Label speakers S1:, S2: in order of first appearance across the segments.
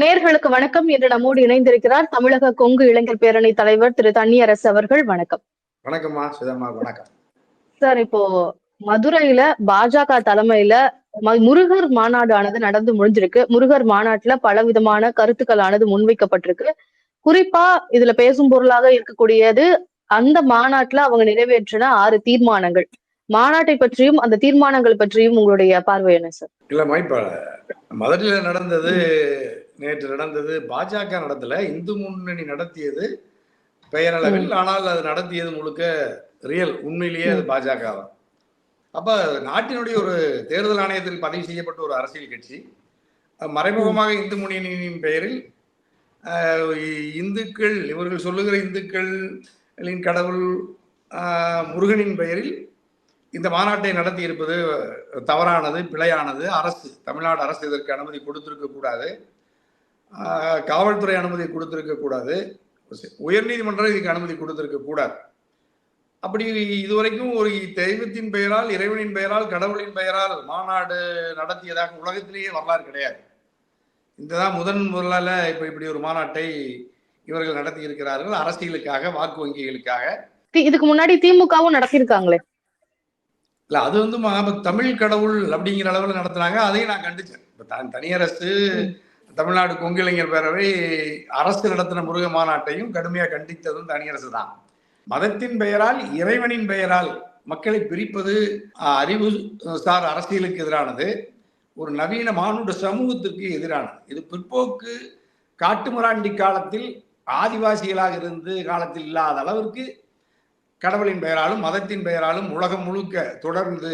S1: நேர்களுக்கு வணக்கம். என்று நம்மோடு இணைந்திருக்கிறார் தமிழக கொங்கு இளைஞர் பேரணி தலைவர் திரு தண்ணியரசு அவர்கள். வணக்கம்.
S2: வணக்கம்மா சுதம்மா வணக்கம்.
S1: சார் இப்போ மதுரையில பாஜக தலைமையில முருகர் மாநாடு ஆனது நடந்து முடிஞ்சிருக்கு. முருகர் மாநாட்டுல பல விதமான கருத்துக்கள் ஆனது முன்வைக்கப்பட்டிருக்கு. குறிப்பா இதுல பேசும் பொருளாக இருக்கக்கூடியது அந்த மாநாட்டுல அவங்க நிறைவேற்றின ஆறு தீர்மானங்கள். மாநாட்டை பற்றியும் அந்த தீர்மானங்கள் பற்றியும் உங்களுடைய பார்வை என்ன சார்?
S2: இல்லம்மா இப்ப மதுரையில் நடந்தது நேற்று நடந்தது பாஜக நடத்தல. இந்து முன்னணி நடத்தியது பெயரளவில். ஆனால் அது நடத்தியது முழுக்க ரியல் உண்மையிலேயே அது பாஜக தான். அப்ப நாட்டினுடைய ஒரு தேர்தல் ஆணையத்தில் பதிவு செய்யப்பட்ட ஒரு அரசியல் கட்சி. மறைமுகமாக இந்து முன்னணியின் பெயரில் இந்துக்கள் இவர்கள் சொல்லுகிற இந்துக்களின் கடவுள் முருகனின் பெயரில் இந்த மாநாட்டை நடத்தி இருப்பது தவறானது பிழையானது. அரசு தமிழ்நாடு அரசு இதற்கு அனுமதி கொடுத்திருக்க கூடாது. காவல்துறை அனுமதி கொடுத்திருக்க கூடாது. உயர்நீதிமன்றம் இதுக்கு அனுமதி கொடுத்திருக்க கூடாது. அப்படி இதுவரைக்கும் ஒரு தெய்வத்தின் பெயரால் இறைவனின் பெயரால் கடவுளின் பெயரால் மாநாடு நடத்தியதாக உலகத்திலேயே வரலாறு கிடையாது. இதுதான் முதன் முதலால இப்ப இப்படி ஒரு மாநாட்டை இவர்கள் நடத்தி இருக்கிறார்கள் அரசியலுக்காக வாக்கு வங்கிகளுக்காக.
S1: இதுக்கு முன்னாடி திமுகவும் நடத்தியிருக்காங்களே.
S2: இல்ல அது வந்து மகா- தமிழ் கடவுள் அப்படிங்கிற அளவில் நடத்துனாங்க. அதையும் நான் கண்டிச்சேன். இப்ப த- தனியரசு தமிழ்நாடு கொங்கிளைஞர் பேரவை அரசு நடத்தின முருக மாநாட்டையும் கடுமையா கண்டித்ததும் தனியரசு தான். மதத்தின் பெயரால் இறைவனின் பெயரால் மக்களை பிரிப்பது அறிவு சார் அரசியலுக்கு எதிரானது. ஒரு நவீன மானுட சமூகத்திற்கு எதிரானது. இது பிற்போக்கு காட்டுமிராண்டி காலத்தில் ஆதிவாசிகளாக இருந்து காலத்தில் இல்லாத அளவிற்கு கடவுளின் பெயராலும் மதத்தின் பெயராலும் உலகம் முழுக்க தொடர்ந்து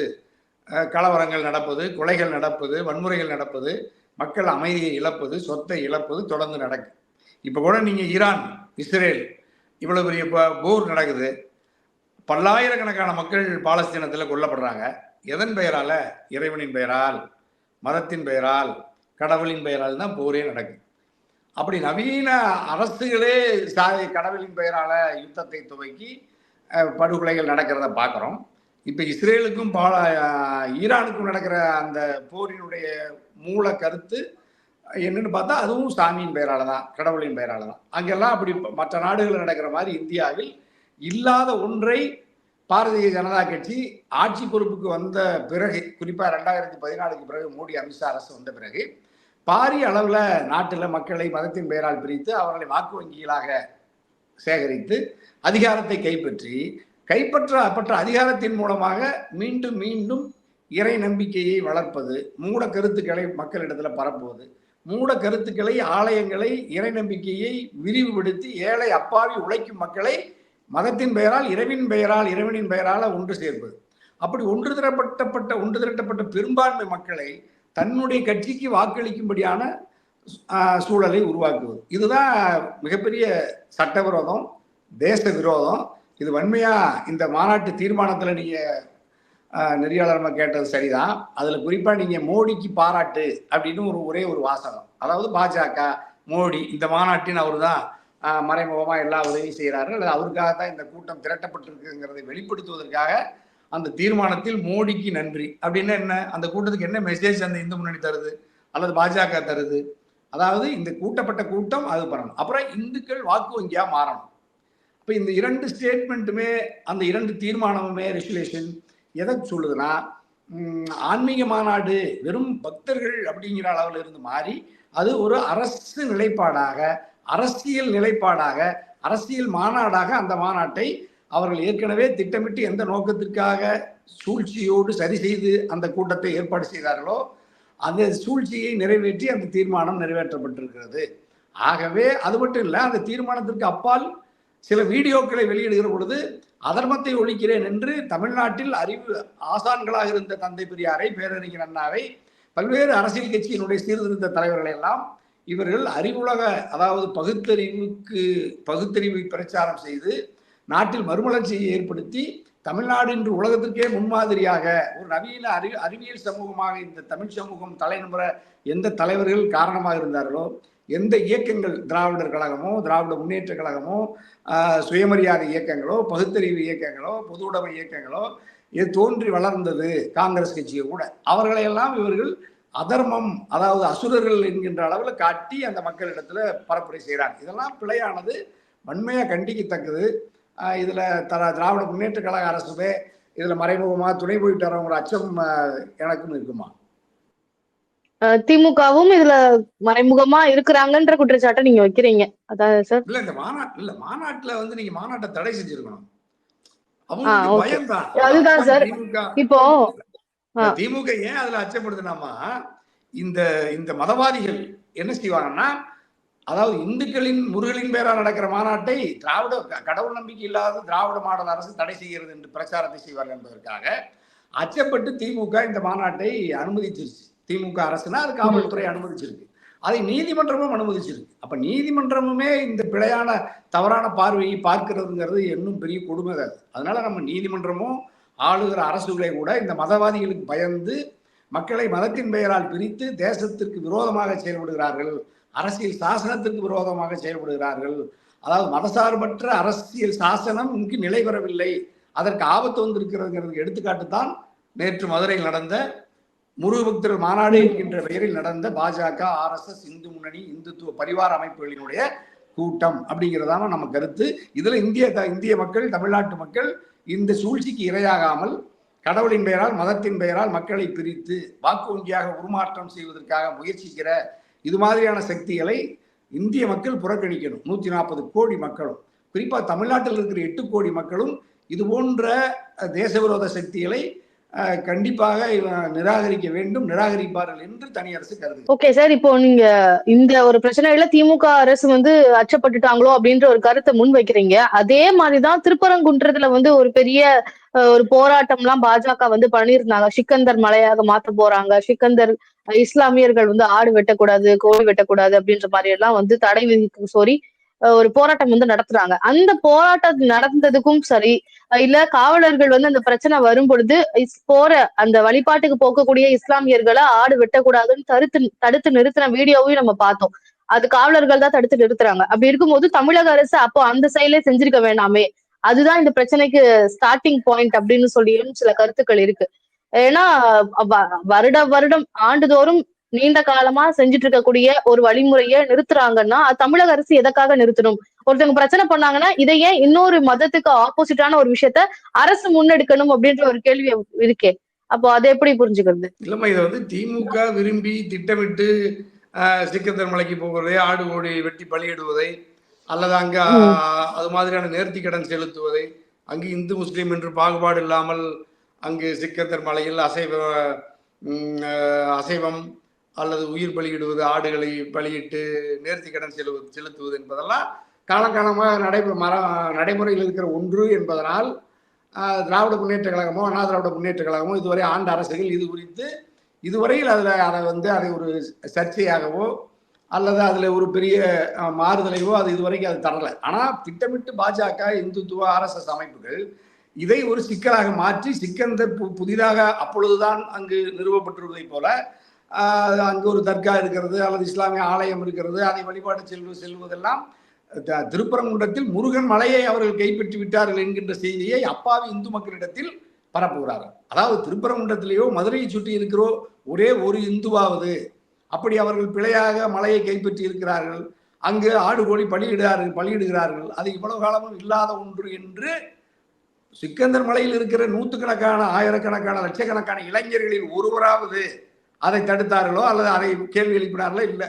S2: கலவரங்கள் நடப்பது கொலைகள் நடப்பது வன்முறைகள் நடப்பது மக்கள் அமைதியை இழப்பது சொத்தை இழப்பது தொடர்ந்து நடக்கும் இப்போ கூட நீங்கள் ஈரான் இஸ்ரேல் இவ்வளோ பெரிய ப- போர் நடக்குது. பல்லாயிரக்கணக்கான மக்கள் பாலஸ்தீனத்தில் கொல்லப்படுறாங்க. எதன் பெயரால்? இறைவனின் பெயரால் மதத்தின் பெயரால் கடவுளின் பெயரால் தான் போரே நடக்குது அப்படி நவீன அரசுகளே சா- கடவுளின் பெயரால யுத்தத்தை துவக்கி படுகொலைகள் நடக்கிறத பார்க்குறோம் இப்போ இஸ்ரேலுக்கும் பா ஈரானுக்கும் நடக்கிற அந்த போரினுடைய மூல கருத்து என்னன்னு பார்த்தா அதுவும் சாமியின் பெயரால் தான் கடவுளின் பெயரால் தான். அங்கெல்லாம் அப்படி மற்ற நாடுகளில் நடக்கிற மாதிரி இந்தியாவில் இல்லாத ஒன்றை பாரதிய ஜனதா கட்சி ஆட்சி பொறுப்புக்கு வந்த பிறகு குறிப்பாக ரெண்டாயிரத்தி பதினாலுக்கு பிறகு மோடி அமித்ஷா அரசு வந்த பிறகு பாரிய அளவில் நாட்டில் மக்களை மதத்தின் பெயரால் பிரித்து அவர்களை வாக்கு வங்கிகளாக சேகரித்து அதிகாரத்தை கைப்பற்றி கைப்பற்றப்பட்ட அதிகாரத்தின் மூலமாக மீண்டும் மீண்டும் இறை நம்பிக்கையை வளர்ப்பது மூட கருத்துக்களை மக்களிடத்துல பரப்புவது மூட கருத்துக்களை ஆலயங்களை இறை நம்பிக்கையை விரிவுபடுத்தி ஏழை அப்பாவி உழைக்கும் மக்களை மதத்தின் பெயரால் இறைவின் பெயரால் இறைவனின் பெயரால் ஒன்று சேர்ப்பது. அப்படி ஒன்று திரட்டப்பட்ட ஒன்று திரட்டப்பட்ட பெரும்பான்மை மக்களை தன்னுடைய கட்சிக்கு வாக்களிக்கும்படியான சூழலை உருவாக்குவது. இதுதான் மிகப்பெரிய சட்டவிரோதம். தேச விரோதம் இது வன்மையா இந்த மாநாட்டு தீர்மானத்துல நீங்க ஆஹ், நெறியாளர்மா கேட்டது சரிதான். அதுல குறிப்பா நீங்க மோடிக்கு பாராட்டு அப்படின்னு ஒரு ஒரே ஒரு வாசகம். அதாவது பாஜக மோடி இந்த மாநாட்டின் அவர் தான் மறைமுகமா எல்லா உதவியும் செய்கிறாரு அல்லது அவருக்காக தான் இந்த கூட்டம் திரட்டப்பட்டிருக்குங்கிறதை வெளிப்படுத்துவதற்காக அந்த தீர்மானத்தில் மோடிக்கு நன்றி. அப்படின்னு என்ன அந்த கூட்டத்துக்கு என்ன மெசேஜ் அந்த இந்து முன்னணி தருது? அல்லது பாஜக தருது? அதாவது இந்த கூட்டப்பட்ட கூட்டம் அது பண்ணணும். அப்புறம் இந்துக்கள் வாக்கு வங்கியா மாறணும். இப்போ இந்த இரண்டு ஸ்டேட்மெண்ட்டுமே அந்த இரண்டு தீர்மானமுமே ரெகுலேஷன் எதை சொல்லுதுன்னா ஆன்மீக மாநாடு வெறும் பக்தர்கள் அப்படிங்கிற அளவில் இருந்து மாறி அது ஒரு அரசு நிலைப்பாடாக அரசியல் நிலைப்பாடாக அரசியல் மாநாடாக அந்த மாநாட்டை அவர்கள் ஏற்கனவே திட்டமிட்டு எந்த நோக்கத்திற்காக சூழ்ச்சியோடு சரி செய்து அந்த கூட்டத்தை ஏற்பாடு செய்தார்களோ அந்த சூழ்ச்சியை நிறைவேற்றி அந்த தீர்மானம் நிறைவேற்றப்பட்டிருக்கிறது. ஆகவே அது மட்டும் இல்லை அந்த தீர்மானத்திற்கு அப்பால் சில வீடியோக்களை வெளியிடுகிற பொழுது அதர்மத்தை ஒழிக்கிறேன் என்று தமிழ்நாட்டில் அறிவு ஆசான்களாக இருந்த தந்தை பெரியாரை பேரறிஞர் அண்ணாவை பல்வேறு அரசியல் கட்சியினுடைய சீர்திருத்த தலைவர்களை எல்லாம் இவர்கள் அறிவுலக அதாவது பகுத்தறிவுக்கு பகுத்தறிவை பிரச்சாரம் செய்து நாட்டில் மறுமலர்ச்சியை ஏற்படுத்தி தமிழ்நாடு இன்று உலகத்திற்கே முன்மாதிரியாக ஒரு நவீன அறி அறிவியல் சமூகமாக இந்த தமிழ் சமூகம் தலைநுற எந்த தலைவர்கள் காரணமாக இருந்தார்களோ எந்த இயக்கங்கள் திராவிடர் கழகமோ திராவிட முன்னேற்ற கழகமோ சுயமரியாதை இயக்கங்களோ பகுத்தறிவு இயக்கங்களோ பொது உடைமை இயக்கங்களோ இது தோன்றி வளர்ந்தது காங்கிரஸ் கட்சியை கூட. அவர்களையெல்லாம் இவர்கள் அதர்மம் அதாவது அசுரர்கள் என்கின்ற அளவில் காட்டி அந்த மக்களிடத்துல பரப்புரை செய்கிறாங்க இதெல்லாம் பிழையானது வன்மையாக கண்டிக்கத்தக்கது. இதில் த திராவிட முன்னேற்ற கழக அரசுமே இதில் மறைமுகமாக துணை போயிட்டு வரவங்க அச்சம் எனக்கும் இருக்குமா?
S1: திமுகவும் இதுல மறைமுகமா இருக்கிறாங்கன்ற குற்றச்சாட்டை நீங்க வைக்கிறீங்க. அதான் சார்?
S2: இல்ல இந்த மாநாட்டு இல்ல மாநாட்டுல வந்து நீங்க மாநாட்டை தடை செஞ்சிருக்கணும்.
S1: அதுதான் சார்.
S2: திமுக
S1: இப்போ
S2: திமுக ஏன் அதுல அச்சப்படுதுனாமா இந்த இந்த மதவாதிகள் என்ன செய்வாங்கன்னா அதாவது இந்துக்களின் முருகலின் பேரா நடக்கிற மாநாட்டை திராவிட கடவுள் நம்பிக்கை இல்லாத திராவிட மாடல் அரசு தடை செய்கிறது என்று பிரச்சாரத்தை செய்வார்கள் என்பதற்காக அச்சப்பட்டு திமுக இந்த மாநாட்டை அனுமதிச்சிருச்சு. திமுக அரசுனா அது காவல்துறை அனுமதிச்சிருக்கு. அதை நீதிமன்றமும் அனுமதிச்சிருக்கு. அப்ப நீதிமன்றமுமே இந்த பிழையான தவறான பார்வையை பார்க்கிறதுங்கிறது இன்னும் பெரிய கொடுமை அது. அதனால நம்ம நீதிமன்றமும் ஆளுகிற அரசுகளை கூட இந்த மதவாதிகளுக்கு பயந்து மக்களை மதத்தின் பெயரால் பிரித்து தேசத்திற்கு விரோதமாக செயல்படுகிறார்கள் அரசியல் சாசனத்திற்கு விரோதமாக செயல்படுகிறார்கள். அதாவது மதசார்பற்ற அரசியல் சாசனம் இங்கு நிலை பெறவில்லை. அதற்கு ஆபத்து வந்திருக்கிறதுங்கிறதுக்கு எடுத்துக்காட்டு தான் நேற்று மதுரையில் நடந்த முருகபக்தர் மாநாடு என்கின்ற பெயரில் நடந்த பாஜக ஆர்எஸ்எஸ் இந்து முன்னணி இந்துத்துவ பரிவார அமைப்புகளினுடைய கூட்டம் அப்படிங்கிறதான நம்ம கருத்து. இதில் இந்திய த- இந்திய மக்கள் தமிழ்நாட்டு மக்கள் இந்த சூழ்ச்சிக்கு இரையாகாமல் கடவுளின் பெயரால் மதத்தின் பெயரால் மக்களை பிரித்து வாக்கு வங்கியாக உருமாற்றம் செய்வதற்காக முயற்சிக்கிற இது மாதிரியான சக்திகளை இந்திய மக்கள் புறக்கணிக்கணும். நூற்றி நாற்பது கோடி மக்களும். குறிப்பாக தமிழ்நாட்டில் இருக்கிற எட்டு கோடி மக்களும் இது போன்ற தேச தேசவிரோத சக்திகளை கண்டிப்பாக நிராகரிக்க வேண்டும் நிராகரிப்பார்கள் என்று தனி அரசு கருது
S1: ஓகே சார் இப்போ நீங்க இந்த ஒரு பிரச்சனையில திமுக அரசு வந்து அச்சப்பட்டுட்டாங்களோ அப்படின்ற ஒரு கருத்தை முன் வைக்கிறீங்க. அதே மாதிரிதான் திருப்பரங்குன்றத்துல வந்து ஒரு பெரிய ஒரு போராட்டம் எல்லாம் பாஜக வந்து பண்ணியிருந்தாங்க. சிக்கந்தர் மலையாக மாத்த போறாங்க. சிக்கந்தர் இஸ்லாமியர்கள் வந்து ஆடு வெட்டக்கூடாது கோழி வெட்டக்கூடாது அப்படின்ற மாதிரி எல்லாம் வந்து தடை விதிக்க கோரி ஒரு போராட்டம் வந்து நடத்துறாங்க. அந்த போராட்டம் நடந்ததுக்கும் சரி இல்ல காவலர்கள் வந்து அந்த பிரச்சனை வரும் பொழுது போற அந்த வழிபாட்டுக்கு போகக்கூடிய இஸ்லாமியர்களை ஆடு வெட்டக்கூடாதுன்னு தடுத்து தடுத்து நிறுத்தின வீடியோவையும் நம்ம பார்த்தோம். அது காவலர்கள் தான் தடுத்து நிறுத்துறாங்க. அப்படி இருக்கும்போது தமிழக அரசு அப்போ அந்த செயலே செஞ்சிருக்க வேண்டாமே. அதுதான் இந்த பிரச்சனைக்கு ஸ்டார்டிங் பாயிண்ட் அப்படின்னு சொல்லியும் சில கருத்துக்கள் இருக்கு. ஏன்னா வ- வருட வருடம் ஆண்டுதோறும் நீண்ட காலமா செஞ்சுட்டு இருக்கக்கூடிய ஒரு வழிமுறையை நிறுத்துறாங்கன்னா தமிழக அரசு எதற்காக நிறுத்தணும்? ஒருத்தவங்க பிரச்சனை பண்ணாங்கன்னா இதை ஏன் இன்னொரு மதத்துக்கு ஆப்போசிட்டான ஒரு விஷயத்த அரசு முன்னெடுக்கணும் அப்படின்ற ஒரு கேள்வி இருக்கே. அப்போ அதை எப்படி புரிஞ்சுக்கிறது?
S2: இல்லம்மா இதை வந்து திமுக விரும்பி திட்டமிட்டு சிக்கந்தர் மலைக்கு போகிறதை ஆடு கோழி வெட்டி பலியிடுவதை அல்லது அங்க அது மாதிரியான நேர்த்தி கடன் செலுத்துவதை அங்கு இந்து முஸ்லீம் என்று பாகுபாடு இல்லாமல் அங்கு சிக்கந்தர் மலையில் அசைவ அசைவம் அல்லது உயிர் பலியிடுவது ஆடுகளை பலியிட்டு நேர்த்தி கடன் செலுவது செலுத்துவது என்பதெல்லாம் காலகாலமாக நடைபெற மர நடைமுறையில் இருக்கிற ஒன்று என்பதனால் திராவிட முன்னேற்ற கழகமோ அண்ணா திராவிட முன்னேற்ற கழகமோ இதுவரை ஆண்ட அரசுகள் இது குறித்து இதுவரையில் அதில் அதை வந்து அதை ஒரு சர்ச்சையாகவோ அல்லது அதில் ஒரு பெரிய மாறுதலையோ அது இதுவரைக்கும் அது தரலை. ஆனால் திட்டமிட்டு பாஜக இந்துத்துவ ஆர்எஸ்எஸ் அமைப்புகள் இதை ஒரு சிக்கலாக மாற்றி சிக்கந்த பு- புதிதாக அப்பொழுதுதான் அங்கு நிறுவப்பட்டிருப்பதைப் போல அங்கே ஒரு தர்கா இருக்கிறது அல்லது இஸ்லாமிய ஆலயம் இருக்கிறது அதை வழிபாடு செல்வது செல்வதெல்லாம் த- திருப்பரங்குன்றத்தில் முருகன் மலையை அவர்கள் கைப்பற்றி விட்டார்கள் என்கின்ற செய்தியை அப்பாவி இந்து மக்களிடத்தில் பரப்புகிறார்கள் அதாவது திருப்பரங்குன்றத்திலேயோ மதுரையை சுற்றி இருக்கிறோ ஒரே ஒரு இந்துவாவது அப்படி அவர்கள் பிழையாக மலையை கைப்பற்றி இருக்கிறார்கள் அங்கு ஆடு கோழி பலியிடுகிறார்கள் பலியிடுகிறார்கள் அது இவ்வளவு காலமும் இல்லாத ஒன்று என்று சிக்கந்தர் மலையில் இருக்கிற நூற்றுக்கணக்கான ஆயிரக்கணக்கான லட்சக்கணக்கான இளைஞர்களில் ஒருவராவது அதை தடுத்தார்களோ அல்லது அதை கேள்வி எழுப்பினார்களோ இல்லை.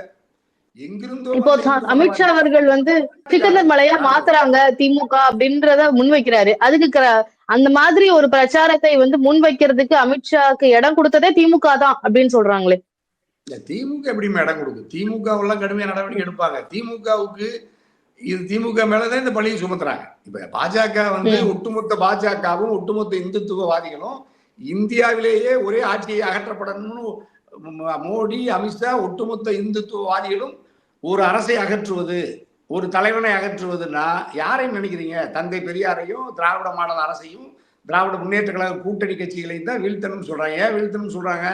S2: எங்கிருந்தோ
S1: இப்போ அமித்ஷா அவர்கள் வந்து சிக்கந்தர் மலையா மாத்துறாங்க திமுக அப்படின்றத முன்வைக்கிறாரு. அதுக்கு அந்த மாதிரி ஒரு பிரச்சாரத்தை வந்து முன்வைக்கிறதுக்கு அமித்ஷாக்கு இடம் கொடுத்ததே திமுக தான் அப்படின்னு சொல்றாங்களே.
S2: திமுக எப்படி இடம் கொடுக்கும்? திமுக எல்லாம் கடுமையா நடவடிக்கை எடுப்பாங்க. திமுகவுக்கு இது திமுக மேலதான் இந்த பழியை சுமத்துறாங்க. இப்ப பாஜக வந்து. ஒட்டுமொத்த பாஜகவும் ஒட்டுமொத்த இந்துத்துவவாதிகளும் இந்தியாவிலேயே ஒரே ஆட்சியை அகற்றப்படணும்னு மோடி அமித்ஷா ஒட்டுமொத்த இந்துத்துவவாதிகளும் ஒரு அரசை அகற்றுவது ஒரு தலைவனை அகற்றுவதுன்னா யாரையும் நினைக்கிறீங்க? தந்தை பெரியாரையும் திராவிட மாடல் அரசையும் திராவிட முன்னேற்ற கழக கூட்டணி கட்சிகளையும் தான் வீழ்த்தணும்னு சொல்றாங்க. ஏன் வீழ்த்தணும்னு சொல்றாங்க?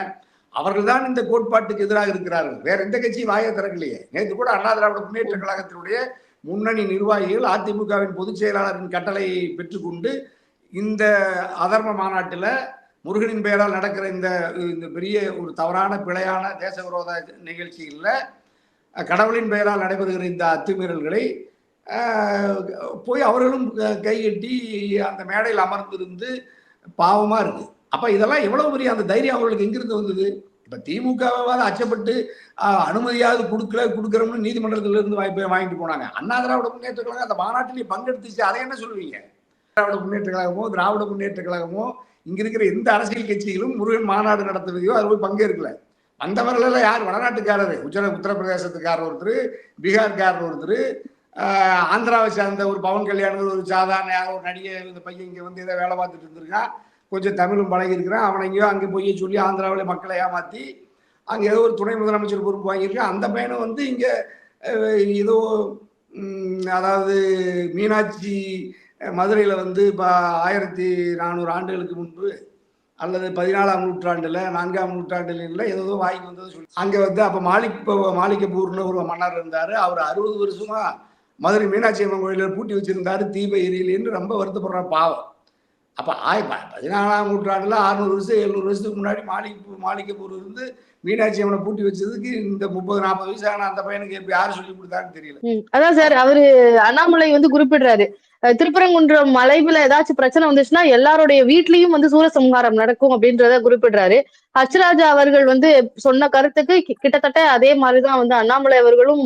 S2: அவர்கள் தான் இந்த கோட்பாட்டுக்கு எதிராக இருக்கிறார்கள். வேற எந்த கட்சியும் வாயை திறக்கலையே. நேற்று கூட அண்ணா திராவிட முன்னேற்ற கழகத்தினுடைய முன்னணி நிர்வாகிகள் அதிமுகவின் பொதுச் செயலாளரின் கட்டளையை பெற்றுக்கொண்டு இந்த அதர்ம மாநாட்டில் முருகனின் பெயரால் நடக்கிற இந்த இந்த பெரிய ஒரு தவறான பிழையான தேச விரோத நிகழ்ச்சிகளில் கடவுளின் பெயரால் நடைபெறுகிற இந்த அத்துமீறல்களை போய் அவர்களும் கைகட்டி அந்த மேடையில் அமர்ந்திருந்து பாவமாக இருக்குது அப்போ இதெல்லாம் எவ்வளோ பெரிய அந்த தைரியம் அவர்களுக்கு எங்கிருந்து வந்தது? இப்போ திமுகவாவது அச்சப்பட்டு அனுமதியாவது கொடுக்கல கொடுக்குறோம்னு நீதிமன்றத்திலிருந்து வாய்ப்பு வாங்கிட்டு போனாங்க. அண்ணா திராவிட முன்னேற்ற கழகம் அந்த மாநாட்டிலேயே பங்கெடுத்துச்சு. அதை என்ன சொல்லுவீங்க? திராவிட முன்னேற்ற கழகமோ திராவிட முன்னேற்ற கழகமோ இங்க இருக்கிற எந்த அரசியல் கட்சிகளும் முருகன் மாநாடு நடத்துவதையோ அது போய் பங்கேற்கல. வந்தவர்கள் யார்? வடநாட்டுக்காரர். உச்சர உத்தரப்பிரதேசத்துக்காரர் ஒருத்தர் பீகார்காரர் ஒருத்தர் ஆந்திராவை சேர்ந்த ஒரு பவன் கல்யாணம் ஒரு சாதாரண யாரோ ஒரு நடிகை இந்த பையன் இங்கே வந்து ஏதோ வேலை பார்த்துட்டு இருந்திருக்கான் கொஞ்சம் தமிழும் பழகி இருக்கிறான் அவனை எங்கேயோ அங்கே போய் சொல்லி ஆந்திராவில் மக்களை ஏமாற்றி அங்கே ஏதோ ஒரு துணை முதலமைச்சர் பொறுப்பு வாங்கியிருக்கான் அந்த பையனை வந்து இங்கே ஏதோ அதாவது மீனாட்சி மதுரையில் வந்து இப்போ ஆயிரத்தி நானூறு ஆண்டுகளுக்கு முன்பு அல்லது பதினாலாம் நூற்றாண்டில் நான்காம் நூற்றாண்டுல ஏதோ வாங்கி வந்தது சொல்லி. அங்கே வந்து அப்போ மாலிக் மாலிகப்பூர்னு ஒரு மன்னர் இருந்தார். அவர் அறுபது வருஷமாக மதுரை மீனாட்சி அம்மன் கோயிலில் பூட்டி வச்சிருந்தாரு தீப எரியலேன்னு ரொம்ப வருத்தப்படுற பாவம். அப்போ ஆய் பதினாலாம் நூற்றாண்டுல அறுநூறு வருஷம் எழுநூறு வருஷத்துக்கு முன்னாடி மாளிகை மாளிகைப்பூர் இருந்து மீனாட்சி அம்மனை பூட்டி வச்சதுக்கு இந்த முப்பது நாற்பது வயசான அந்த பையனுக்கு எப்ப யார் சொல்லி கொடுத்தான்னு தெரியல.
S1: அதான் சார் அவரு அண்ணாமலை வந்து குறிப்பிடுறாரு. திருப்பரங்குன்றம் மலைவுல ஏதாச்சும் பிரச்சனை வந்துச்சுன்னா எல்லாருடைய வீட்லயும் வந்து சூரசம்ஹாரம் நடக்கும் அப்படின்றத குறிப்பிடுறாரு. ஹச்ராஜா அவர்கள் வந்து சொன்ன கருத்துக்கு கிட்டத்தட்ட அதே மாதிரிதான் வந்து அண்ணாமலை அவர்களும்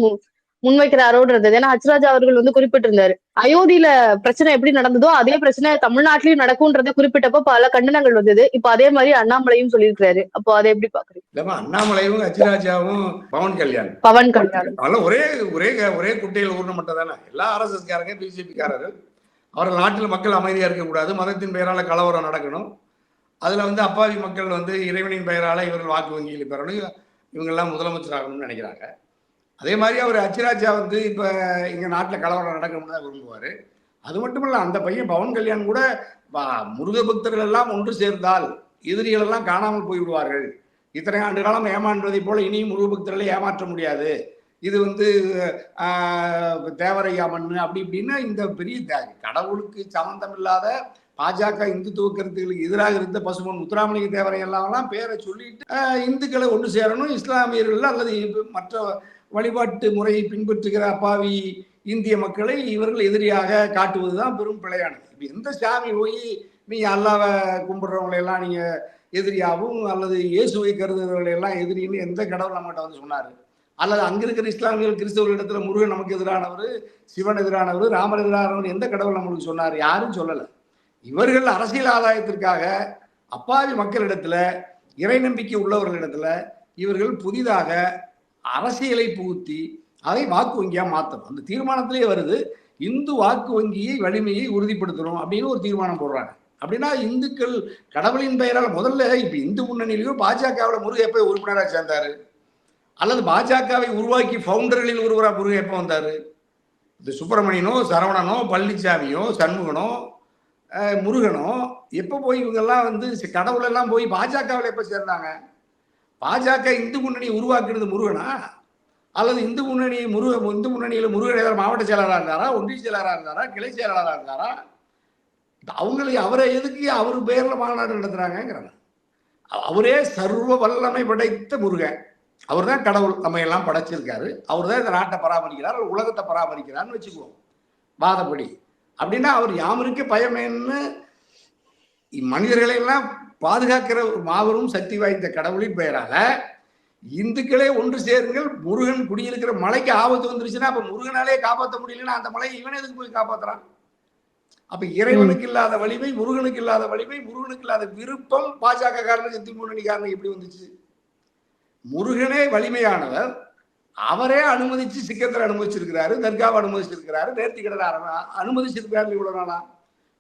S1: முன்வைக்கிறாரோன்றது ஏன்னா ஹச்ராஜா அவர்கள் வந்து குறிப்பிட்டிருந்தாரு. அயோத்தியில பிரச்சனை எப்படி நடந்ததோ அதே பிரச்சனை தமிழ்நாட்டிலயும் நடக்கும்ன்றத குறிப்பிட்டப்போ பல கண்டனங்கள் வந்தது. இப்ப அதே மாதிரி அண்ணாமலையும் சொல்லியிருக்காரு அப்போ அதை எப்படி பாக்குறீங்க
S2: அண்ணாமலையும் அச்சிராஜாவும் பவன் கல்யாண்.
S1: பவன்
S2: அதெல்லாம் ஒரே ஒரே ஒரே குட்டையில் ஊர்ன மட்டும் தானே. எல்லா ஆர்எஸ்எஸ் காரங்க பிஜேபி காரர்கள் அவர்கள் நாட்டில் மக்கள் அமைதியா இருக்கக்கூடாது. மதத்தின் பெயரால கலவரம் நடக்கணும். அதுல வந்து அப்பாவி மக்கள் வந்து இறைவனின் பெயரால இவர்கள் வாக்கு வங்கியில் பெறணும். இவங்கெல்லாம் முதலமைச்சர் ஆகணும்னு நினைக்கிறாங்க. அதே மாதிரி அவர் அச்சிராஜா வந்து இப்போ எங்கள் நாட்டில் கலவரம் நடக்கணும்னு தான் விரும்புவார். அது மட்டும் இல்ல அந்த பையன் பவன் கல்யாண் கூட முருக பக்தர்கள் எல்லாம் ஒன்று சேர்ந்தால் எதிரிகள் எல்லாம் காணாமல் போய்விடுவார்கள். இத்தனை ஆண்டு காலம் ஏமாற்றுவதைப் போல இனியும் முருக பக்தர்களை ஏமாற்ற முடியாது. இது வந்து ஆஹ், தேவரையா அப்படி இப்படின்னு இந்த பெரிய கடவுளுக்கு சம்மந்தம் இல்லாத பாஜக இந்துத்துவ கருத்துக்களுக்கு எதிராக இருந்த பசுமன் முத்துராமலிங்க தேவரை எல்லாம் பேரை சொல்லிட்டு இந்துக்களை ஒன்று சேரணும் இஸ்லாமியர்கள் அல்லது மற்ற வழிபாட்டு முறையை பின்பற்றுகிற அப்பாவி இந்திய மக்களை இவர்கள் எதிரியாக காட்டுவதுதான் பெரும் பிழையானது. இப்ப எந்த சாமி போய் நீ அல்லாவை கும்பிடுறவங்களை எல்லாம் நீங்க எதிரியாகவும் அல்லது இயேசுவை கருதுகிறவர்களை எல்லாம் எதிரின்னு எந்த கடவுள் நம்மகிட்ட வந்து சொன்னார்? அல்லது அங்கே இருக்கிற இஸ்லாமியர்கள் கிறிஸ்தவர்களிடத்துல முருகன் நமக்கு எதிரானவர் சிவன் எதிரானவர் ராமர் எதிரானவர் எந்த கடவுள் நம்மளுக்கு சொன்னார்? யாரும் சொல்லலை. இவர்கள் அரசியல் ஆதாயத்திற்காக அப்பாவி மக்களிடத்துல இறை நம்பிக்கை உள்ளவர்களிடத்துல இவர்கள் புதிதாக அரசியலை புகுத்தி அதை வாக்கு வங்கியா மாத்தணும். அந்த தீர்மானத்திலே வருது இந்து வாக்கு வங்கியை வலிமையை உறுதிப்படுத்தணும் அப்படின்னு ஒரு தீர்மானம் போடுறாங்க. அப்படின்னா இந்துக்கள் கடவுளின் பெயரால் முதல்ல இப்ப இந்து முன்னணியிலையும் பாஜகவில் முருக உறுப்பினராக சேர்ந்தாரு? அல்லது பாஜகவை உருவாக்கி ஃபவுண்டர்களில் ஒருவராக முருக எப்போ வந்தாரு? இந்த சுப்பிரமணியனோ சரவணனோ பழனிசாமியோ சண்முகனோ முருகனோ எப்போ போய் இவங்கெல்லாம் வந்து கடவுளெல்லாம் போய் பாஜகவில் எப்போ சேர்ந்தாங்க? பாஜக இந்து முன்னணியை உருவாக்குறது முருகனா? அல்லது இந்து முன்னணி முருக இந்து முன்னணியில் முருகன் ஏதாவது மாவட்ட செயலாளராக இருந்தாரா? ஒன்றிய செயலாளராக இருந்தாரா? கிளை செயலாளராக இருந்தாரா? அவங்களை அவரை எதுக்கு அவர் பேரில் மாநாடு நடத்துகிறாங்கிறாங்க அவரே சர்வ வல்லமை படைத்த முருகன். அவர் தான் கடவுள். நம்ம எல்லாம் படைச்சிருக்காரு. அவர் தான் இந்த நாட்டை பராமரிக்கிறார். அவர் உலகத்தை பராமரிக்கிறார்னு வச்சுக்குவோம். வாதப்படி. அப்படின்னா அவர் யாமருக்கு பயமேன்னு மனிதர்களை எல்லாம் பாதுகாக்கிற ஒரு மாபெரும் சக்தி வாய்ந்த கடவுளின் பெயரால இந்துக்களே ஒன்று சேருங்கள் முருகன் குடியிருக்கிற மலைக்கு ஆபத்து வந்துருச்சுன்னா அப்ப முருகனாலே காப்பாற்ற முடியலன்னா அந்த மலையை இவன் எதுக்கு போய் காப்பாத்துறான்? அப்ப இறைவனுக்கு இல்லாத வலிமை முருகனுக்கு இல்லாத வலிமை முருகனுக்கு இல்லாத விருப்பம் பாஜக காரனுக்கு இந்து முன்னணி காரணம் எப்படி வந்துச்சு? முருகனே வலிமையானவர். அவரே அனுமதிச்சு சிக்கத்தில் அனுமதிச்சிருக்கிறாரு தர்காவை அனுமதிச்சிருக்கிறாரு நேர்த்தி கடலை அனுமதிச்சிருக்கிறாரு இவ்வளவு நாளா?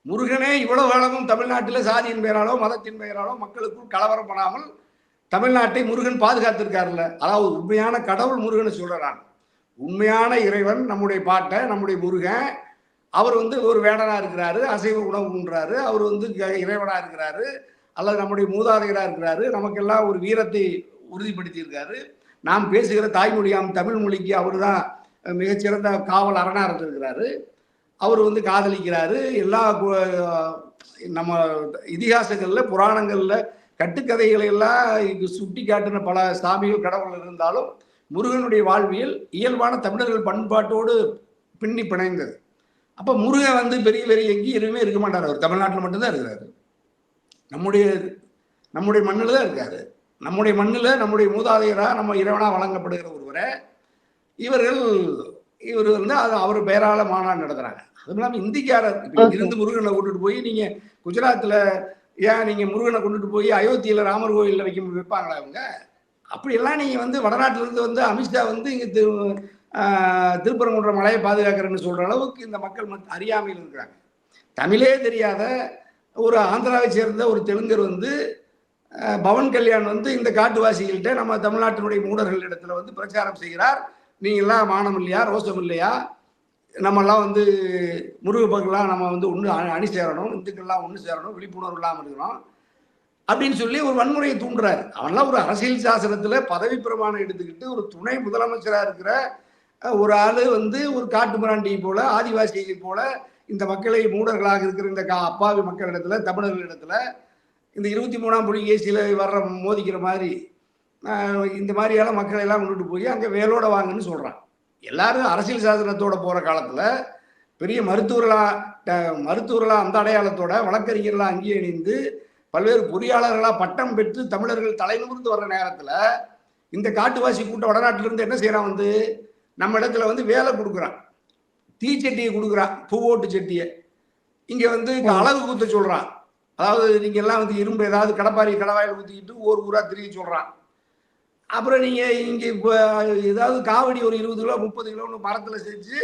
S2: முருகனே இவ்வளவு காலமும் தமிழ்நாட்டில் சாதியின் பெயராலோ மதத்தின் பெயராலோ மக்களுக்குள் கலவரம் பண்ணாமல் தமிழ்நாட்டை முருகன் பாதுகாத்திருக்காருல்ல. அதாவது உண்மையான கடவுள் முருகனை சொல்கிறான் உண்மையான இறைவன் நம்முடைய பாட்டை நம்முடைய முருகன். அவர் வந்து ஒரு வேடனாக இருக்கிறாரு அசைவ உணவு உண்றாரு. அவர் வந்து க- இருக்கிறாரு. அல்லது நம்முடைய மூதாதையராக இருக்கிறாரு. நமக்கெல்லாம் ஒரு வீரத்தை உறுதிப்படுத்தியிருக்காரு. நாம் பேசுகிற தாய்மொழியாம் தமிழ் மொழிக்கு அவர் தான் மிகச்சிறந்த காவல் அரணாக இருந்திருக்கிறாரு. அவர் வந்து காதலிக்கிறாரு. எல்லா நம்ம இதிகாசங்கள்ல புராணங்கள்ல கட்டுக்கதைகளை எல்லாம் இங்கு சுட்டி காட்டின பல சாமிகள் கடவுள் இருந்தாலும் முருகனுடைய வாழ்வியல் இயல்பான தமிழர்கள் பண்பாட்டோடு பின்னி பிணைந்தது. அப்ப முருகன் வந்து பெரிய பெரிய எங்கேயும் எதுவுமே இருக்க மாட்டார். அவர் தமிழ்நாட்டில் மட்டும்தான் இருக்கிறாரு. நம்முடைய நம்முடைய மண்ணில் தான் இருக்காரு. நம்முடைய மண்ணில் நம்முடைய மூதாதையராக நம்ம இறைவனாக வழங்கப்படுகிற ஒருவரை இவர்கள் இவர் வந்து அது அவர் பெயரால மாநாடு நடத்துறாங்க. அதுவும் இல்லாமல் இந்திக்காரர். இருந்து முருகனை கூட்டிட்டு போய் நீங்க குஜராத்ல ஏன் நீங்க முருகனை கொண்டுட்டு போய் அயோத்தியில ராமர் கோயில்ல வைக்க வைப்பாங்களா அவங்க அப்படியெல்லாம் நீங்க வந்து வடநாட்டுல இருந்து வந்து அமித்ஷா வந்து இங்க திரு- திருப்பரங்குன்ற மலையை பாதுகாக்கிறேன்னு சொல்ற அளவுக்கு இந்த மக்கள் அறியாமையில் இருக்கிறாங்க. தமிழே தெரியாத ஒரு ஆந்திராவை சேர்ந்த ஒரு தெலுங்கர் வந்து பவன் கல்யாண் வந்து இந்த காட்டுவாசிகள்கிட்ட நம்ம தமிழ்நாட்டினுடைய மூடர்கள் இடத்துல வந்து பிரச்சாரம் செய்கிறார். நீங்களாம் மானம் இல்லையா? ரோசம் இல்லையா? நம்மெல்லாம் வந்து முருகப்பங்கெல்லாம் நம்ம வந்து ஒன்று அணி சேரணும் இந்துக்கள்லாம் ஒன்று சேரணும் விழிப்புணர்வு இல்லாமல் இருக்கணும் அப்படின்னு சொல்லி ஒரு வன்முறையை தூண்டுறாரு. அவன்லாம் ஒரு அரசியல் சாசனத்தில் பதவி பிரமாணம் எடுத்துக்கிட்டு ஒரு துணை முதலமைச்சராக இருக்கிற ஒரு ஆள் வந்து ஒரு காட்டு மிராண்டி போல ஆதிவாசிகளை போல இந்த மக்களை மூடர்களாக இருக்கிற இந்த கா அப்பாவி மக்களிடத்துல தமிழர்களிடத்துல இந்த இருபத்தி மூணாம் புலிகேசியில் வர்ற மோதிக்கிற மாதிரி இந்த மாதிரியான மக்களை எல்லாம் கொண்டுட்டு போய் அங்கே வேலோட வாங்கன்னு சொல்கிறான் எல்லாரும் அரசியல் சாசனத்தோட போகிற காலத்தில் பெரிய மருத்துவர்களா ட- மருத்துவர்களா அந்த அடையாளத்தோட வழக்கறிஞர்களா அங்கேயே இணைந்து பல்வேறு பொறியாளர்களா பட்டம் பெற்று தமிழர்கள் தலைநிமிர்ந்து வர்ற நேரத்தில் இந்த காட்டுவாசி கூட்டம் வடநாட்டிலிருந்து என்ன செய்கிறான் வந்து? நம்ம இடத்துல வந்து வேலை கொடுக்குறான். தீச்சட்டியை கொடுக்குறான் பூவோட்டு சட்டியை. இங்கே வந்து இங்க அழகு குத்த சொல்கிறான் அதாவது நீங்க எல்லாம் வந்து இரும்பு ஏதாவது கடப்பாரி கடவாயில் ஊற்றிக்கிட்டு ஒரு ஊரா திரிய சொல்றான். அப்புறம் நீங்க இங்க இப்போ ஏதாவது காவடி ஒரு இருபது கிலோ முப்பது கிலோன்னு மரத்துல செஞ்சு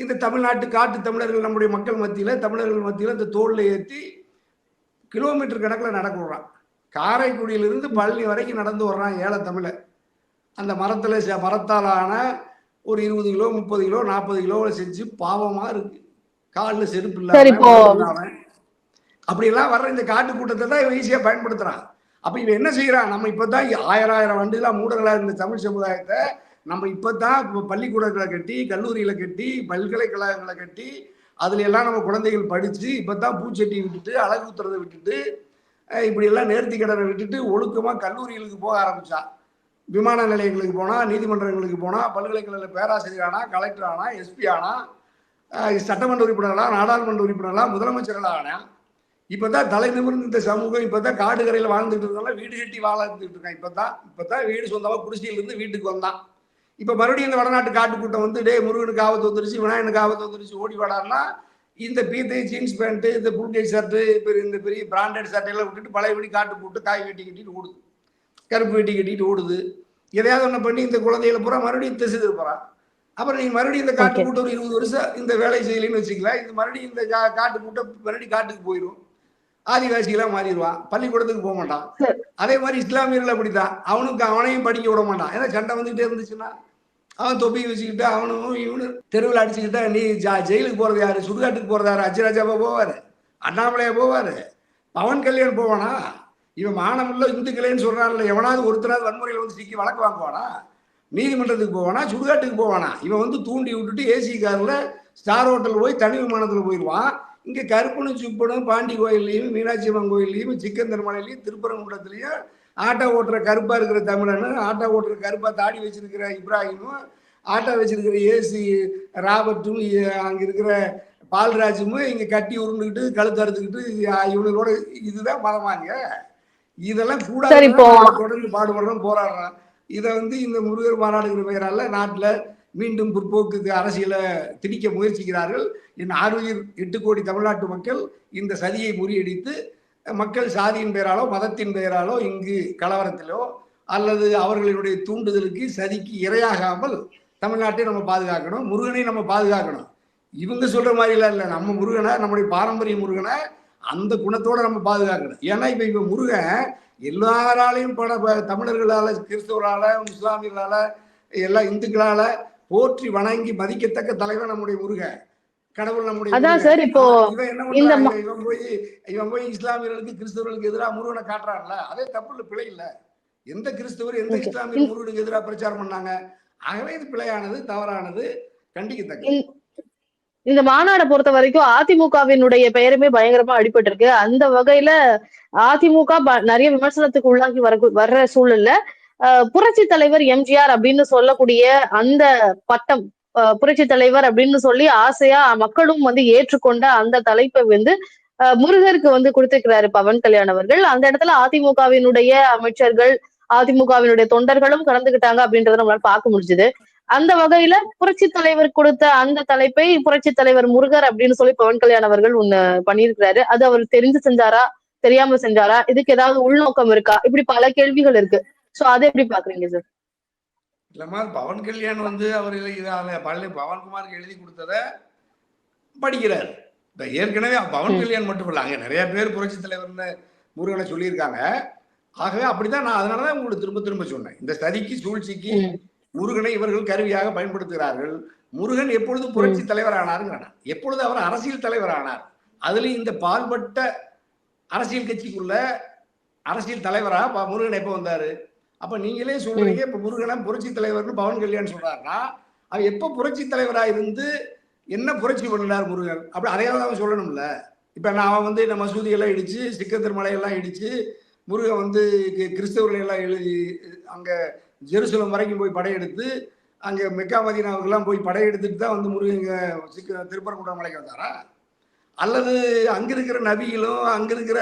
S2: இந்த தமிழ்நாட்டு காட்டு தமிழர்கள் நம்முடைய மக்கள் மத்தியில தமிழர்கள் மத்தியில இந்த தோல்ல ஏற்றி கிலோமீட்டர் கணக்கில் நடக்க விடுறான். காரைக்குடியிலிருந்து பழனி வரைக்கும் நடந்து வர்றான் ஏழை தமிழர் அந்த மரத்துல செ- மரத்தால் ஆன ஒரு இருபது கிலோ முப்பது கிலோ நாற்பது கிலோவில் செஞ்சு பாவமா இருக்கு. காலில் செருப்பு
S1: சரி,
S2: இல்லாம
S1: இப்போ-
S2: உடம்பு இல்லாம அப்படியெல்லாம் வர்ற இந்த காட்டு கூட்டத்தை தான் இவன் ஈஸியாக பயன்படுத்துறான். அப்போ இவன் என்ன செய்கிறான் நம்ம இப்போ தான் ஆயிரம் ஆயிரம் வண்டுகளாக மூடர்களா இருந்த தமிழ் சமுதாயத்தை நம்ம இப்போ தான் இப்போ பள்ளிக்கூடங்களை கட்டி கல்லூரிகளை கட்டி பல்கலைக்கழகங்களை கட்டி அதுல எல்லாம் நம்ம குழந்தைகள் படித்து இப்போ தான் பூச்செட்டி விட்டுட்டு அழகு ஊத்துறதை விட்டுட்டு இப்படியெல்லாம் நேர்த்தி கடனை விட்டுட்டு ஒழுக்கமாக கல்லூரிகளுக்கு போக ஆரம்பித்தான் விமான நிலையங்களுக்கு போனால் நீதிமன்றங்களுக்கு போனால் பல்கலைக்கழக பேராசிரியர் ஆனா கலெக்டர் ஆனா எஸ்பி ஆனா சட்டமன்ற உறுப்பினர்களா நாடாளுமன்ற உறுப்பினர்களா ஆனால் ஆனா இப்பதான் தலை நிமிர்ந்து இந்த சமூகம் இப்பதான் காடு கரையில வாழ்ந்துட்டு இருந்தாலும் வீடு கட்டி வாழ்ந்துட்டு இருக்கான் இப்பதான் இப்பதான் வீடு சொந்தமா குடிசையில இருந்து வீட்டுக்கு வந்தான். இப்ப மறுபடியும் இந்த வடநாட்டு காட்டு கூட்டம் வந்து டே முருகனுக்கு ஆபத்து வந்துருச்சு விநாயகனுக்கு ஆபத்து வந்துருச்சு ஓடி வாடான்னா இந்த பீத்தை ஜீன்ஸ் பேண்ட் இந்த புல்கை ஷர்ட்டு இப்போ இந்த பெரிய பிராண்டட் சட்டையெல்லாம் விட்டுட்டு பழையபடி காட்டு போட்டு காய் வெட்டி கட்டிட்டு ஓடுது. கருப்பு வெட்டி கட்டிட்டு ஓடுது. எதையாவது ஒன்று பண்ணி இந்த குழந்தைகளை பூரா மறுபடியும் திசை திருப்புறான் அப்புறம் நீங்க மறுபடியும் இந்த காட்டு. கூட்டம் ஒரு இருபது வருஷம் இந்த வேலை செய்யலைன்னு வச்சுக்கலாம் இந்த மறுபடியும் இந்த காட்டு கூட்டம் மறுபடியும் காட்டுக்கு போயிடும் ஆதிவாசிகளா மாறிடுவான். பள்ளிக்கூடத்துக்கு போக மாட்டான். அதே மாதிரி இஸ்லாமியர்கள் அப்படித்தான். அவனுக்கு அவனையும் படிக்க விட மாட்டான். ஏன்னா சண்டை வந்துகிட்டே இருந்துச்சுன்னா அவன் தொப்பி வச்சுக்கிட்டு அவனும் இவனு தெருவில் அடிச்சுக்கிட்டா நீ ஜா- ஜெயிலுக்கு போறது யாரு? சுடுகாட்டுக்கு போறது யாரு? அச்சிராஜாவா போவாரு? அண்ணாமலையா போவாரு? பவன் கல்யாண் போவானா? இவன் மானமுள்ள இந்துக்களேன்னு சொல்றான்ல எவனாவது ஒருத்தராவது வன்முறையில் வந்து சிக்கி வழக்கு வாங்குவானா? நீதிமன்றத்துக்கு போவானா? சுடுகாட்டுக்கு போவானா? இவன் வந்து தூண்டி விட்டுட்டு ஏசி கார்ல ஸ்டார் ஹோட்டல் போய் தனி விமானத்தில் போயிடுவான். இங்க கருப்பனும் சுப்பனும் பாண்டி கோயில்லையும் மீனாட்சி அம்மன் கோயில்லையும் சிக்கன் திருமலையிலையும் திருப்பரங்குன்றத்துலையும் ஆட்டோ ஓட்டுற கருப்பா இருக்கிற தமிழனும் ஆட்டோ ஓட்டுற கருப்பா தாடி வச்சிருக்கிற இப்ராஹிமும் ஆட்டோ வச்சிருக்கிற ஏசி ராபர்ட்டும் அங்க இருக்கிற பால்ராஜும் இங்க கட்டி உருண்டுக்கிட்டு கழுத்து அறுத்துக்கிட்டு இவங்களோட இதுதான் மதமாங்க இதெல்லாம் கூட தொடர்ந்து பாடுபடுறோம் போராடுறான் இதை வந்து இந்த முருகர் மாநாடுங்கிற பெயரால நாட்டுல மீண்டும் பிற்போக்கு அரசியலை திணிக்க முயற்சிக்கிறார்கள். என் ஆறுயிர் எட்டு கோடி தமிழ்நாட்டு மக்கள் இந்த சதியை முறியடித்து மக்கள் சாதியின் பெயராலோ மதத்தின் பெயராலோ இங்கு கலவரத்திலோ அல்லது அவர்களுடைய தூண்டுதலுக்கு சதிக்கு இரையாகாமல் தமிழ்நாட்டை நம்ம பாதுகாக்கணும் முருகனை நம்ம பாதுகாக்கணும். இவங்க சொல்ற மாதிரிலாம் இல்லை. நம்ம முருகனை நம்முடைய பாரம்பரிய முருகனை அந்த குணத்தோட நம்ம பாதுகாக்கணும். ஏன்னா இப்ப இப்ப முருகன் எல்லாராலையும் பட ப- கிறிஸ்தவரால் முஸ்லாமியர்களால் எல்லா இந்துக்களால் போற்றி வணங்கி மதிக்கத்தக்க தலைவர் நம்முடைய முருகன் கடவுள் நம்முடைய
S1: அதான். சார் இப்போ இந்த
S2: இவன் போய் இவன் போய் இஸ்லாமியர்களுக்கு கிறிஸ்தவர்களுக்கு எதிராக முருகனை காட்டுறான்ல. அதே தப்பு பிழை இல்ல. எந்த கிறிஸ்தவர் எந்த
S1: Okay.
S2: இஸ்லாமியர் முருகனுக்கு எதிராக பிரச்சாரம் பண்ணாங்க? ஆகவே இது பிழையானது தவறானது. கண்டிக்கத்தக்கது.
S1: இந்த- மாநாடை பொறுத்த வரைக்கும் அதிமுகவினுடைய பெயருமே பயங்கரமா அடிபட்டிருக்கு. அந்த வகையில அதிமுக நிறைய விமர்சனத்துக்கு உள்ளாகி வர வர்ற சூழல்ல புரட்சி தலைவர் எம்ஜிஆர் அப்படின்னு சொல்லக்கூடிய அந்த பட்டம் புரட்சி தலைவர் அப்படின்னு சொல்லி ஆசையா மக்களும் வந்து ஏற்றுக்கொண்ட அந்த தலைப்பை வந்து முருகருக்கு வந்து கொடுத்திருக்கிறாரு பவன் கல்யாண் அவர்கள். அந்த இடத்துல அதிமுகவினுடைய அமைச்சர்கள் அதிமுகவினுடைய தொண்டர்களும் கலந்துகிட்டாங்க அப்படின்றத நம்மளால பார்க்க முடிஞ்சது. அந்த வகையில புரட்சி தலைவர் கொடுத்த அந்த தலைப்பை புரட்சி தலைவர் முருகர் அப்படின்னு சொல்லி பவன் கல்யாண் அவர்கள் ஒண்ணு பண்ணியிருக்கிறாரு. அது அவர் தெரிஞ்சு செஞ்சாரா தெரியாம செஞ்சாரா இதுக்கு ஏதாவது உள்நோக்கம் இருக்கா? இப்படி பல கேள்விகள் இருக்கு. சோ அதை எப்படி பாக்குறீங்க சார்
S2: இல்லம்மா பவன் கல்யாண் வந்து அவர் இதை பழனி பவன்குமாருக்கு எழுதி கொடுத்ததை படிக்கிறார். இப்ப ஏற்கனவே பவன். கல்யாண் மட்டும் இல்ல அங்க நிறைய பேர் புரட்சி தலைவர்னு முருகனை சொல்லியிருக்காங்க. ஆகவே அப்படிதான் நான் அதனாலதான் உங்களுக்கு திரும்ப திரும்ப சொன்னேன். இந்த சதிக்கு சூழ்ச்சிக்கு. முருகனை இவர்கள் கருவியாக பயன்படுத்துகிறார்கள். முருகன் எப்பொழுது புரட்சி தலைவர் ஆனாருங்கிறான் எப்பொழுது அவர் அரசியல் தலைவர் ஆனார் அதுலயும் இந்த பால்பட்ட அரசியல் கட்சிக்குள்ள அரசியல் தலைவரா முருகன் எப்ப வந்தாரு? அப்ப நீங்களே சொல்றீங்க இப்ப முருகனை புரட்சி தலைவர்னு பவன் கல்யாண் சொல்றாருன்னா அவர் எப்ப புரட்சி தலைவரா இருந்து என்ன புரட்சி பண்ணினார் முருகன்? அப்படி அதையாவது அவன் சொல்லணும்ல. இப்ப நான் வந்து இந்த மசூதியெல்லாம் இடிச்சு சிக்கந்தர் மலையெல்லாம் இடிச்சு முருகன் வந்து கிறிஸ்தவர்களை எல்லாம் எழுதி அங்க ஜெருசலம் வரைக்கும் போய் படையெடுத்து அங்க மெக்கா மதீனாவுக்கெல்லாம் போய் படையெடுத்துட்டு தான் வந்து முருகன் இங்க சிக்க திருப்பரங்குன்றம் மலைக்கு வந்தாரா? அல்லது அங்க இருக்கிற நபிகளும் அங்க இருக்கிற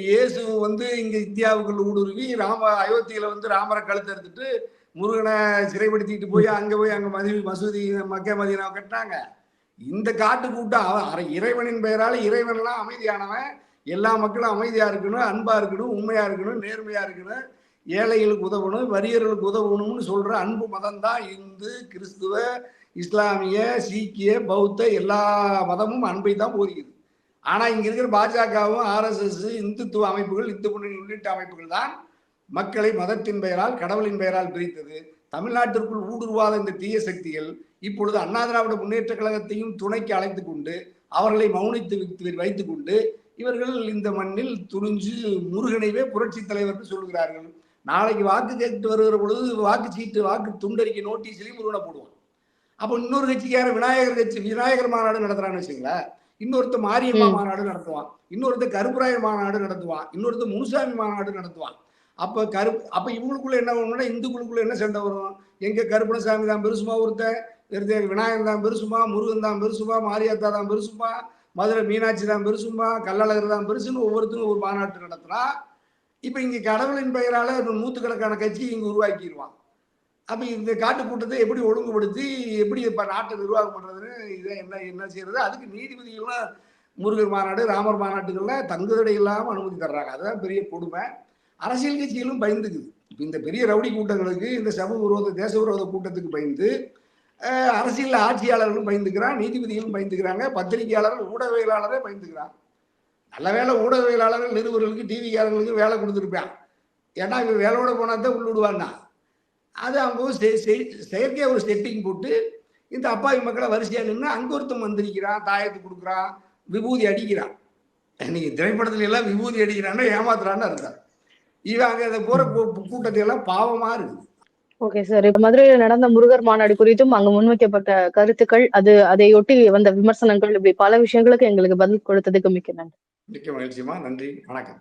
S2: இயேசு வந்து இங்க இந்தியாவுக்குள்ள ஊடுருவி ராம அயோத்தியில வந்து ராமரை கழுத்து எடுத்துட்டு முருகனை சிறைப்படுத்திட்டு போய் அங்க போய் அங்க மதி மசூதி மக்க மதீனாவை கட்டினாங்க. இந்த காட்டு கூட்டம் அரை- இறைவனின் பெயரால இறைவன்லாம் அமைதியானவன். எல்லா மக்களும் அமைதியா இருக்கணும் அன்பா இருக்கணும் உண்மையா இருக்கணும் நேர்மையா இருக்கணும் ஏழைகளுக்கு உதவணும் வறியர்களுக்கு உதவணும்னு சொல்ற அன்பு மதம் தான் இந்து கிறிஸ்துவ இஸ்லாமிய சீக்கிய பௌத்த எல்லா மதமும் அன்பை தான் போதிக்குது. ஆனால் இங்கே இருக்கிற பாஜகவும் ஆர்எஸ்எஸ் இந்துத்துவ அமைப்புகள் இந்து முன்னணி உள்ளிட்ட அமைப்புகள் தான் மக்களை மதத்தின் பெயரால் கடவுளின் பெயரால் பிரித்தது. தமிழ்நாட்டிற்குள் ஊடுருவாத இந்த தீய சக்திகள் இப்பொழுது அண்ணா திராவிட முன்னேற்ற கழகத்தையும் துணைக்கு அழைத்து கொண்டு அவர்களை மௌனித்து வைத்து- கொண்டு இவர்கள் இந்த மண்ணில் துணிஞ்சு முருகனைவே புரட்சி தலைவர்னு சொல்கிறார்கள் நாளைக்கு வாக்கு கேட்டு வருகிற பொழுது வாக்கு சீட்டு வாக்கு துண்டறிக்கை நோட்டீஸ்லையும் முருகனை போடுவான் அப்போ இன்னொரு கட்சிக்கார விநாயகர் கட்சி விநாயகர் மாநாடு நடத்துறான்னு வச்சுங்களேன் இன்னொருத்த மாரியம்மா. மாநாடு நடத்துவான். இன்னொருத்த கருப்பராயர் மாநாடு நடத்துவான். இன்னொருத்த முனுசாமி மாநாடு நடத்துவான். அப்ப கரு அப்ப இவங்களுக்குள்ள என்ன வரும்னா இந்துக்களுக்குள்ள என்ன சண்டை வரும்? எங்க கருப்பணசாமி தான் பெருசுமா ஒருத்தன்? விநாயகர் தான் பெருசுமா? முருகன் தான் பெருசுமா? மாரியாத்தா தான் பெருசுமா? மதுரை மீனாட்சி தான் பெருசுமா? கள்ளழகர் தான் பெருசுன்னு ஒவ்வொருத்தரும் ஒரு மாநாட்டு நடத்துனா இப்ப இங்க கடவுளின் பெயரால ஒரு நூத்துக்கணக்கான கட்சி இங்க உருவாக்கிடுவான் அப்போ இந்த காட்டு கூட்டத்தை எப்படி ஒழுங்குபடுத்தி எப்படி இப்போ நாட்டை நிர்வாகம் பண்ணுறதுன்னு இதை என்ன என்ன செய்யறது? அதுக்கு நீதிபதிகள்லாம் முருகர் மாநாடு ராமர் மாநாட்டுகள்லாம் தங்குதடை இல்லாமல் அனுமதி தர்றாங்க. அதுதான் பெரிய கொடுமை. அரசியல் கட்சிகளும் பயந்துக்குது. இப்போ இந்த பெரிய ரவுடி கூட்டங்களுக்கு இந்த சமூக விரோத தேச விரோத கூட்டத்துக்கு பயந்து அரசியல் ஆட்சியாளர்களும் பயந்துக்கிறான் நீதிபதிகளும் பயந்துக்கிறாங்க பத்திரிகையாளர்கள் ஊடகவியலாளரே பயந்துக்கிறான் நல்ல வேலை ஊடகவியலாளர்கள் நிருபர்களுக்கு டிவிக்காரர்களுக்கு வேலை கொடுத்துருப்பான். ஏன்னா இவன் வேலையோட போனால் தான் உள்ளிடுவான்னா. அது அவங்க செ- செ- செயற்கையா ஒரு செட்டிங் போட்டு இந்த அப்பாவி மக்களை வரிசையா நின்று அங்க ஒருத்தன் மந்திரிக்கிறான் தாயத்து கொடுக்குறான் விபூதி அடிக்கிறான். நீங்க திரைப்படத்துல எல்லாம் விபூதி அடிக்கிறான்னா ஏமாத்துறான்னு அர்த்தம் இவன் அங்க இந்த போற கூட்டத்தை எல்லாம் பாவமா இருக்கு
S1: ஓகே சார் இப்ப மதுரையில் நடந்த முருகர் மாநாடு குறித்தும் அங்கு முன்வைக்கப்பட்ட கருத்துக்கள் அது அதையொட்டி வந்த விமர்சனங்கள் இப்படி பல விஷயங்களுக்கு எங்களுக்கு பதில் கொடுத்ததுக்கு மிக்க நன்றி.
S2: மிக்க மகிழ்ச்சிமா நன்றி. வணக்கம்.